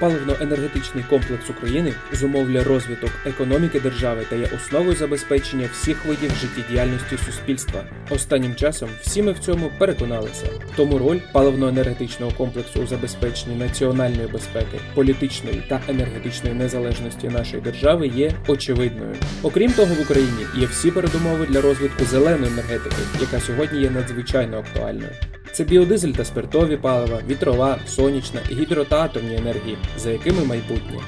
Паливно-енергетичний комплекс України зумовлює розвиток економіки держави та є основою забезпечення всіх видів життєдіяльності суспільства. Останнім часом всі ми в цьому переконалися. Тому роль паливно-енергетичного комплексу у забезпеченні національної безпеки, політичної та енергетичної незалежності нашої держави є очевидною. Окрім того, в Україні є всі передумови для розвитку зеленої енергетики, яка сьогодні є надзвичайно актуальною. Це біодизель та спиртові палива, вітрова, сонячна, гідро та атомні енергії, за якими майбутнє.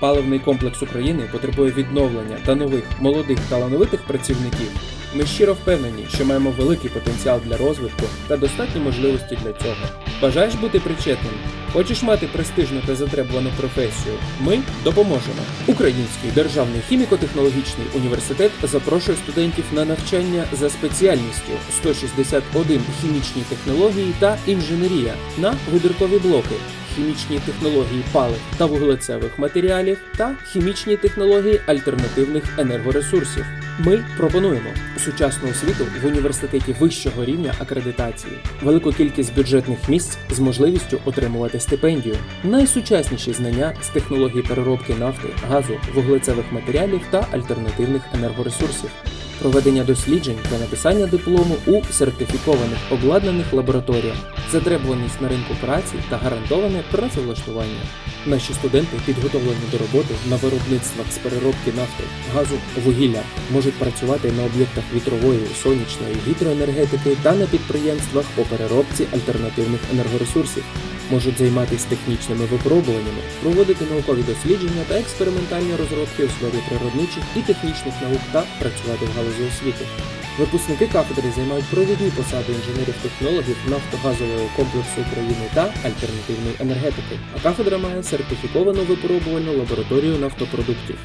Паливний комплекс України потребує відновлення та нових молодих талановитих працівників. Ми щиро впевнені, що маємо великий потенціал для розвитку та достатні можливості для цього. Бажаєш бути причетним? Хочеш мати престижну та затребувану професію? Ми допоможемо. Український державний хіміко-технологічний університет запрошує студентів на навчання за спеціальністю 161 хімічні технології та інженерія на вибіркові блоки хімічні технології палив та вуглецевих матеріалів та хімічні технології альтернативних енергоресурсів. Ми пропонуємо сучасну освіту в університеті вищого рівня акредитації, велику кількість бюджетних місць з можливістю отримувати стипендію, найсучасніші знання з технологій переробки нафти, газу, вуглецевих матеріалів та альтернативних енергоресурсів. Проведення досліджень та написання диплому у сертифікованих обладнаних лабораторіях, затребуваність на ринку праці та гарантоване працевлаштування. Наші студенти підготовлені до роботи на виробництвах з переробки нафти, газу, вугілля, можуть працювати на об'єктах вітрової, сонячної, гідроенергетики та на підприємствах по переробці альтернативних енергоресурсів, можуть займатися технічними випробуваннями, проводити наукові дослідження та експериментальні розробки у сфері природничих і технічних наук та працювати в галузі освіти. Випускники кафедри займають провідні посади інженерів-технологів нафтогазового комплексу України та альтернативної енергетики. А кафедра має сертифіковану випробувальну лабораторію нафтопродуктів.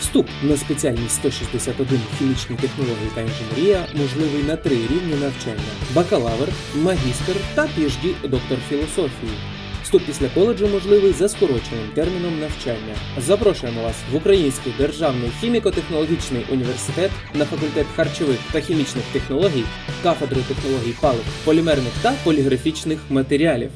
Вступ на спеціальність 161 хімічні технології та інженерія можливий на три рівні навчання: бакалавр, магістр та PhD доктор філософії. Вступ після коледжу можливий за скороченим терміном навчання. Запрошуємо вас в Український державний хіміко-технологічний університет на факультет харчових та хімічних технологій, кафедру технологій палив, полімерних та поліграфічних матеріалів.